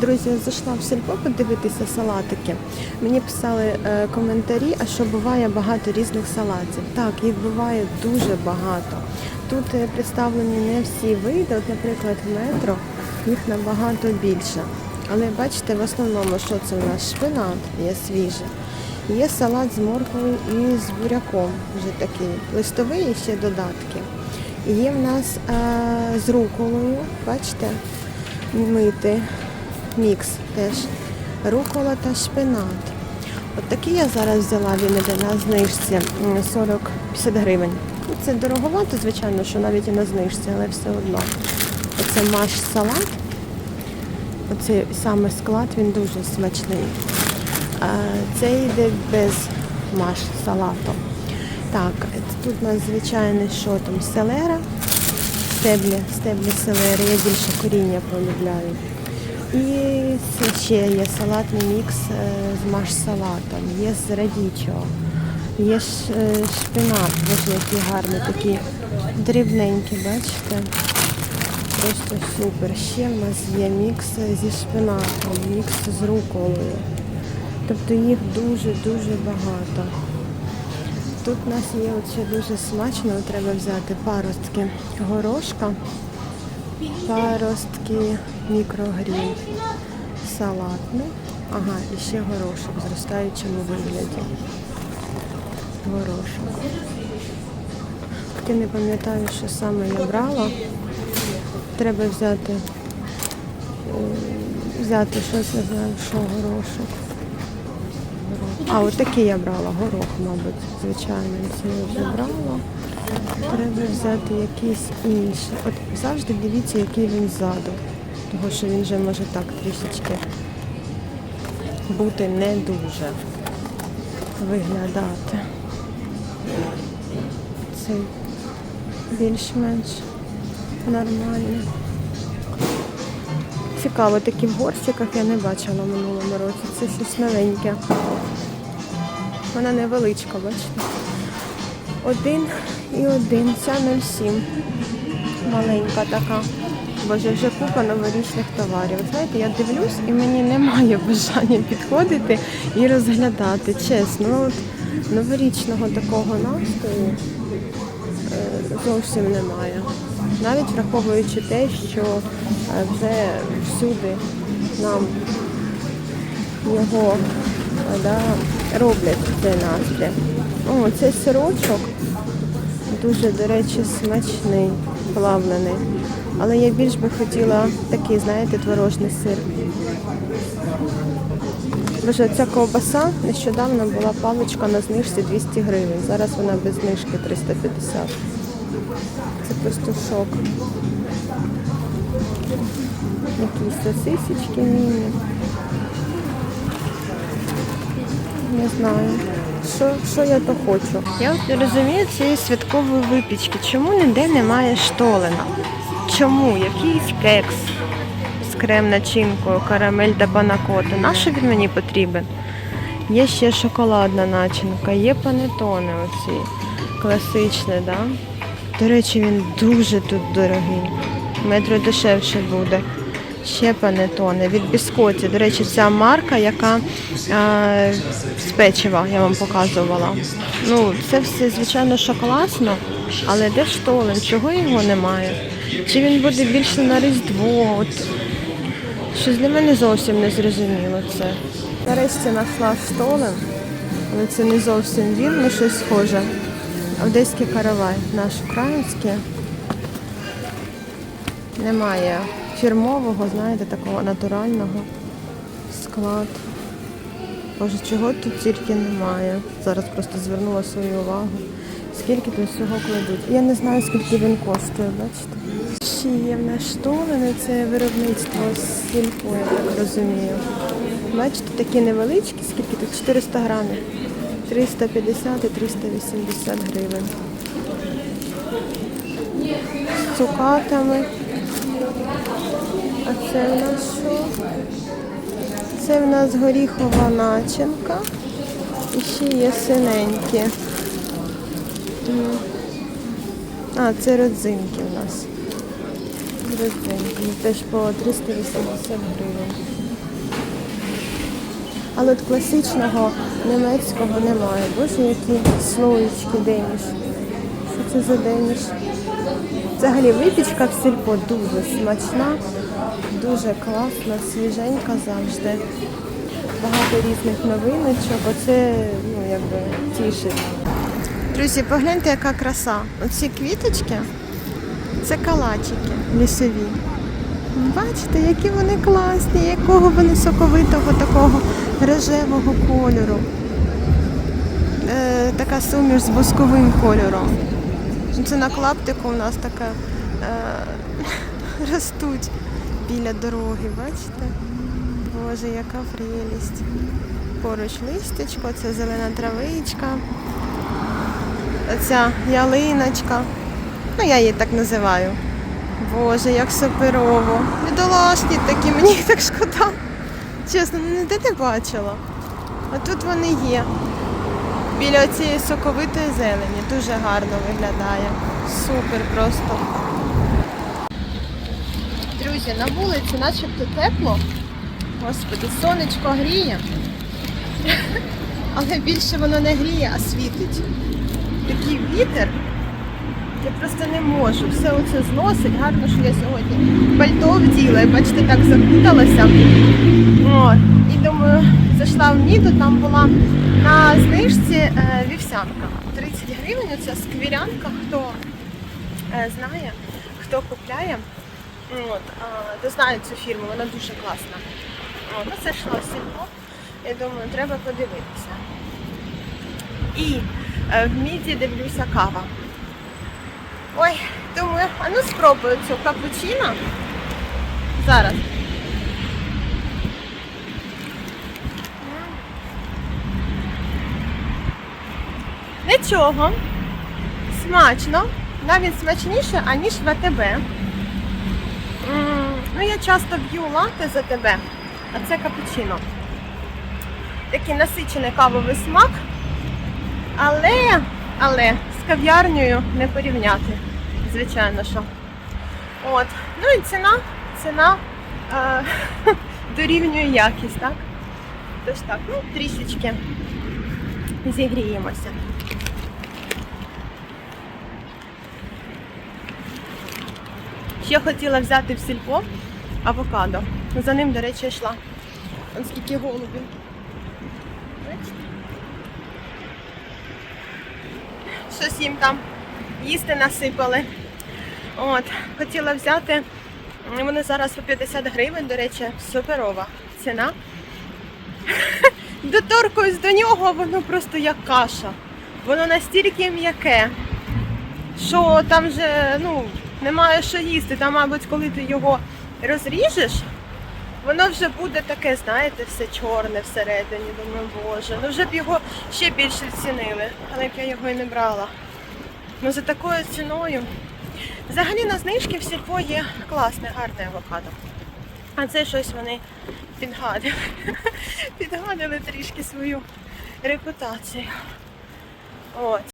Друзі, я зайшла в сільпо подивитися салатики. Мені писали е, коментарі, а що буває багато різних салатів. Так, їх буває дуже багато. Тут е, представлені не всі види, от, наприклад, в метро їх набагато більше. Але бачите, в основному, що це у нас шпинат є свіжий. Є салат з морквою і з буряком, вже такий листовий і ще додатки. Є в нас е, з руколою, бачите, мити мікс теж. Рукола та шпинат. От такий я зараз взяла, він іде на знижці 40-50 гривень. Ну, Це дороговато, звичайно, що навіть і на знижці, але все одно. Оце маш салат. Оцей саме склад, він дуже смачний. Це йде без маш салату. Так, тут у нас звичайний що там, селера, стеблі, стеблі селери, я більше коріння полюбляю. І ще є салатний мікс е, з маш-салатом, є з радічо, є е, шпинат, боже, який гарний, такий дрібненький, бачите? Просто супер. Ще в нас є мікс зі шпинатом, мікс з руколою. Тобто їх дуже-дуже багато. Тут у нас є ще дуже смачно, треба взяти паростки горошка, паростки мікрогрін, салатний, ага, і ще горошок в зростаючому вигляді. Горошок. Я не пам'ятаю, що саме я брала. Треба взяти, е, взяти щось, не знаю, що горошок. А, от такий я брала, горох, мабуть, звичайно, це я вже брала. Треба взяти якийсь інший. От завжди дивіться, який він ззаду. Тому що він вже може так трішечки бути не дуже виглядати. Цей більш-менш нормальний. Цікаво, такі в горщиках я не бачила в минулому році. Це щось новеньке. Вона невеличка, бачите? Один і один. Ця 0,7. Маленька така. Боже, вже купа новорічних товарів. Знаєте, я дивлюсь і мені немає бажання підходити і розглядати. Чесно, Ну, от новорічного такого настрою е, зовсім немає. Навіть враховуючи те, що е, вже всюди нам його е, да, роблять цей настрій. О, цей сирочок дуже, до речі, смачний, плавлений. Але я більш би хотіла такий, знаєте, творожний сир. Боже, ця ковбаса нещодавно була паличка на знижці 200 гривень. Зараз вона без знижки 350. Це просто шок. Якісь сосисечки міні. Не знаю. Що, що я то хочу? Я розумію цієї святкової випічки. Чому ніде немає штолена? Чому? Якийсь кекс з крем начинкою, карамель та панакота. Нащо він мені потрібен? Є ще шоколадна начинка, є панетони оці класичні, да? До речі, він дуже тут дорогий. Метро дешевше буде. Ще панетони від біскоті. До речі, ця марка, яка е, з печива, я вам показувала. Ну, це все, звичайно, шоколадно, але де штолен? Чого його немає? Чи він буде більше на Різдво? От, щось для мене зовсім не зрозуміло це. Нарешті знайшла штолен, але це не зовсім він, але щось схоже. Одеський каравай, наш український. Немає фірмового, знаєте, такого натурального склад. Боже, чого тут тільки немає. Зараз просто звернула свою увагу. Скільки тут всього кладуть. Я не знаю, скільки він коштує, бачите. Ще є в нас штолени, це виробництво з сільпо, я так розумію. Бачите, такі невеличкі, скільки тут 400 грамів. 350 і 380 гривень. З цукатами. А це в нас що? Це в нас горіхова начинка. І ще є синенькі. А, це родзинки в нас. Дрозденькі, теж по 380 гривень. Але от класичного німецького немає. Боже, які слоєчки деніш. Що це за? Взагалі випічка в сільпо дуже смачна, дуже класна, свіженька завжди. Багато різних новиночок. Оце ну, якби тішить. Друзі, погляньте, яка краса. Оці квіточки це калачики лісові. Бачите, які вони класні, якого вони соковитого такого рожевого кольору. Е, така суміш з восковим кольором. Це на клаптику у нас така е, ростуть біля дороги, бачите? Боже, яка прелість. Поруч листячко, це зелена травичка. Оця ялиночка. Ну, я її так називаю. Боже, як суперово. Бідолашні такі, мені їх так шкода. Чесно, ну ніде не бачила. А тут вони є. Біля цієї соковитої зелені. Дуже гарно виглядає. Супер просто. Друзі, на вулиці начебто тепло. Господи, сонечко гріє. Але більше воно не гріє, а світить. Такий вітер. Я просто не можу. Все оце зносить. Гарно, що я сьогодні пальто вділа і бачите, так закуталася. От. І думаю, зайшла в Ніду, там була на знижці е, вівсянка. 30 гривень, оця сквірянка, хто е, знає, хто купляє. От, то знає цю фірму, вона дуже класна. От, ну, це йшло сільпо. Я думаю, треба подивитися. І е, в міді дивлюся кава. Ой, думаю, а ну спробую цю капучино. Зараз. Нічого. Смачно. Навіть смачніше, аніж в АТБ. Ну, я часто б'ю лати за тебе, а це капучино. Такий насичений кавовий смак. Але, але з кав'ярнею не порівняти. Звичайно, що. От. Ну і ціна, ціна е, дорівнює якість, так? Тож так, ну трішечки зігріємося. Ще хотіла взяти в сільпо авокадо. За ним, до речі, йшла. Ось скільки голубів. Щось їм там їсти насипали. От, хотіла взяти. Вони зараз по 50 гривень, до речі, суперова ціна. Доторкуюсь до нього, воно просто як каша. Воно настільки м'яке, що там вже ну, немає що їсти. Там, мабуть, коли ти його розріжеш, воно вже буде таке, знаєте, все чорне всередині. Думаю, боже, ну вже б його ще більше цінили, але б я його і не брала. Ну за такою ціною. Взагалі на знижки в сільпо є класне, гарне авокадо. А це щось вони підгадили. Підгадили трішки свою репутацію. От.